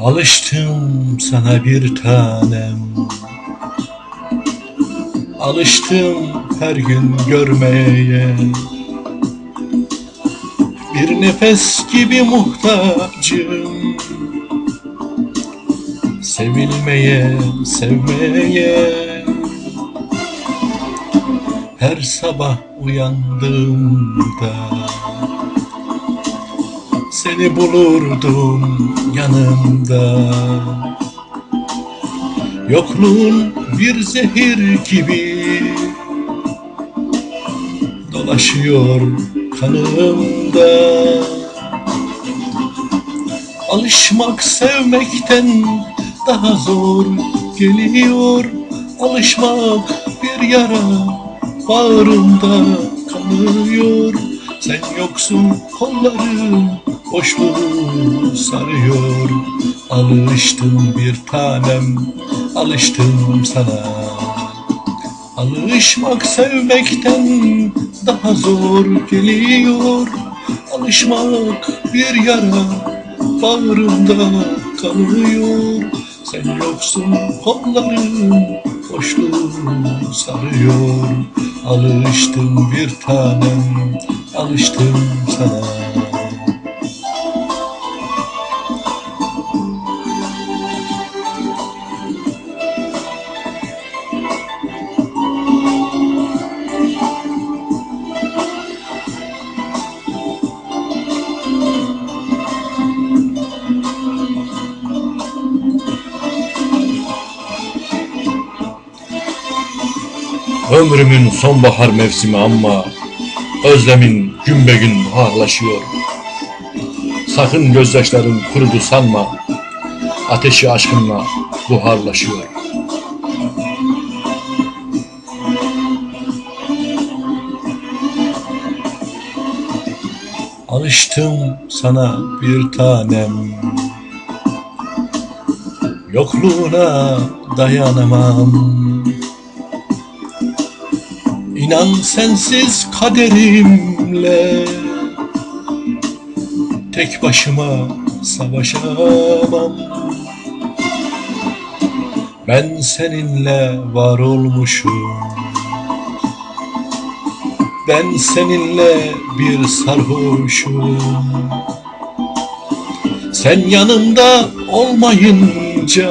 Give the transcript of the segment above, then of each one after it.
Alıştım sana bir tanem. Alıştım her gün görmeye. Bir nefes gibi muhtacım. Sevilmeye, sevmeye. Her sabah uyandığımda Seni bulurdum yanımda. Yokluğun bir zehir gibi Dolaşıyor kanımda. Alışmak sevmekten daha zor geliyor. Alışmak bir yara bağrımda kanıyor Sen yoksun kollarım boşluğu sarıyor. Alıştım bir tanem alıştım sana. Alışmak sevmekten daha zor geliyor. Alışmak bir yara bağrımda kalıyor. Sen yoksun kollarım boşluğu sarıyor. Alıştım bir tanem alıştım sana Ömrümün sonbahar mevsimi ama Özlemin gün be ağırlaşıyor Sakın gözyaşların kurudu sanma Ateşi aşkınla buharlaşıyor. Alıştım sana bir tanem. Yokluğuna dayanamam İnan sensiz kaderimle Tek başıma savaşamam. Ben seninle var olmuşum. Ben seninle bir sarhoşum. Sen yanımda olmayınca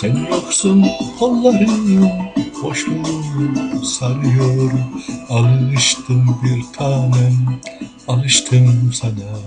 Sen yoksun kollarım boşluğu sarıyor. Alıştım bir tanem alıştım sana